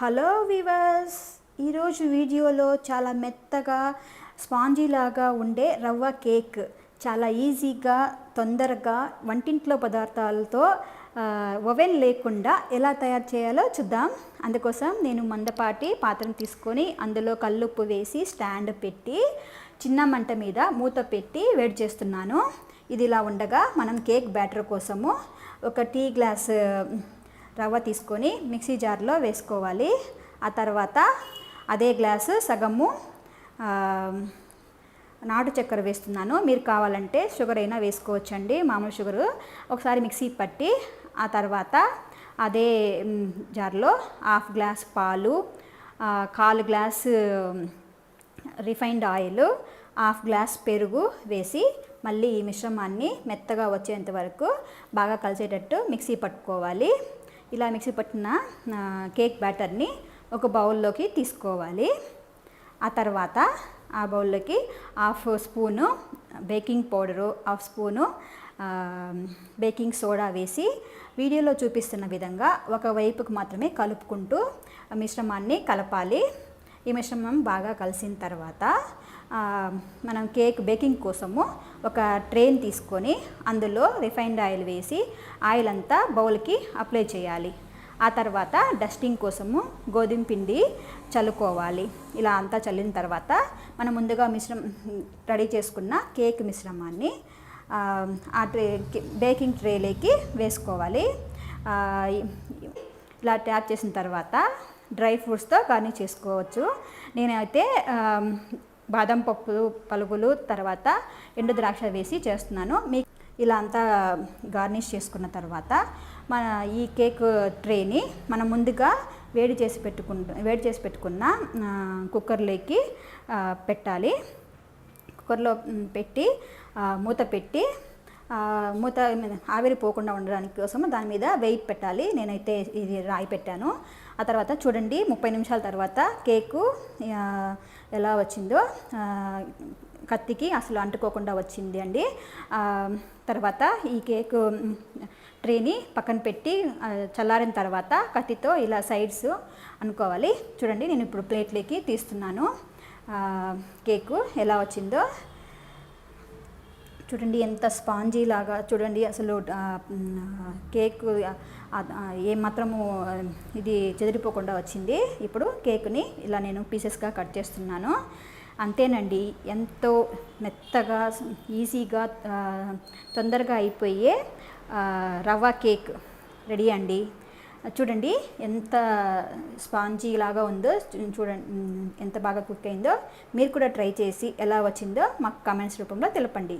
Hello viewers ఈరోజు వీడియోలో చాలా మెత్తగా స్పాంజీ లాగా ఉండే రవ్వ కేక్. చాలా ఈజీగా తొందరగా వంటింట్లో పదార్థాలతో ఒవెన్ ఓవెన్ లేకుండా ఎలా తయారు చేయాలో చూద్దాం. అందుకోసం నేను మందపాటి పాత్రను తీసుకొని అందులో కల్లుప్పు వేసి స్టాండ్ పెట్టి చిన్న మంట మీద మూత పెట్టి వేడి చేస్తున్నాను. ఇది ఇలా ఉండగా మనం కేక్ బ్యాటర్ కోసము ఒక టీ గ్లాస్ రవ్వ తీసుకొని మిక్సీ జార్లో వేసుకోవాలి. ఆ తర్వాత అదే గ్లాసు సగము నాటు చక్కెర వేస్తున్నాను. మీరు కావాలంటే షుగర్ అయినా వేసుకోవచ్చండి మామూలు షుగరు. ఒకసారి మిక్సీ పట్టి ఆ తర్వాత అదే జార్లో హాఫ్ గ్లాస్ పాలు కాలు glass refined oil half glass పెరుగు వేసి మళ్ళీ ఈ మిశ్రమాన్ని మెత్తగా వచ్చేంత వరకు బాగా కలిసేటట్టు మిక్సీ పట్టుకోవాలి. ఇలా మిక్సీ పట్టిన కేక్ బ్యాటర్ని ఒక బౌల్లోకి తీసుకోవాలి. ఆ తర్వాత ఆ బౌల్లోకి half spoon baking powder half spoon baking soda వేసి వీడియోలో చూపిస్తున్న విధంగా ఒక వైపుకు మాత్రమే కలుపుకుంటూ మిశ్రమాన్ని కలపాలి. ఈ మిశ్రమం బాగా కలిసిన తర్వాత మనం కేక్ బేకింగ్ కోసము ఒక ట్రైన్ తీసుకొని అందులో రిఫైన్డ్ ఆయిల్ వేసి ఆయిల్ అంతా బౌల్కి అప్లై చేయాలి. ఆ తర్వాత డస్టింగ్ కోసము గోధుమ పిండి చల్లుకోవాలి. ఇలా అంతా చల్లిన తర్వాత మనం ముందుగా మిశ్రమం రెడీ చేసుకున్న కేక్ మిశ్రమాన్ని ఆ, ట్రే బేకింగ్ ట్రేలోకి వేసుకోవాలి. ఇలా ట్యాప్ చేసిన తర్వాత డ్రై ఫ్రూట్స్తో గార్నిష్ చేసుకోవచ్చు. నేనైతే బాదం పప్పు పలుగులు తర్వాత ఎండు ద్రాక్ష వేసి చేస్తున్నాను. మీ ఇలా అంతా గార్నిష్ చేసుకున్న తర్వాత మన ఈ కేక్ ట్రేని మనం ముందుగా వేడి చేసి పెట్టుకున్న వేడి చేసి పెట్టుకున్న కుక్కర్లోకి పెట్టాలి. కుక్కర్లో పెట్టి మూత పెట్టి మూత ఆవిరి పోకుండా ఉండడానికి కోసం దాని మీద వెయిట్ పెట్టాలి. నేనైతే ఇది రాయి పెట్టాను. ఆ తర్వాత చూడండి ముప్పై నిమిషాల తర్వాత కేకు ఎలా వచ్చిందో కత్తికి అసలు అంటుకోకుండా వచ్చింది అండి. తర్వాత ఈ కేకు ట్రేని పక్కన పెట్టి చల్లారిన తర్వాత కత్తితో ఇలా సైడ్స్ అనుకోవాలి. చూడండి నేను ఇప్పుడు ప్లేట్లోకి తీస్తున్నాను. కేకు ఎలా వచ్చిందో చూడండి ఎంత స్పాంజీ లాగా చూడండి అసలు కేక్ ఏమాత్రము ఇది చెదిరిపోకుండా వచ్చింది. ఇప్పుడు కేక్ని ఇలా నేను పీసెస్గా కట్ చేస్తున్నాను. అంతేనండి ఎంతో మెత్తగా ఈజీగా తొందరగా అయిపోయే రవ్వ కేక్ రెడీ అండి. చూడండి ఎంత స్పాంజీ లాగా ఉందో చూడండి ఎంత బాగా కుక్ అయిందో మీరు కూడా ట్రై చేసి ఎలా వచ్చిందో మాకు కామెంట్స్ రూపంలో తెలపండి.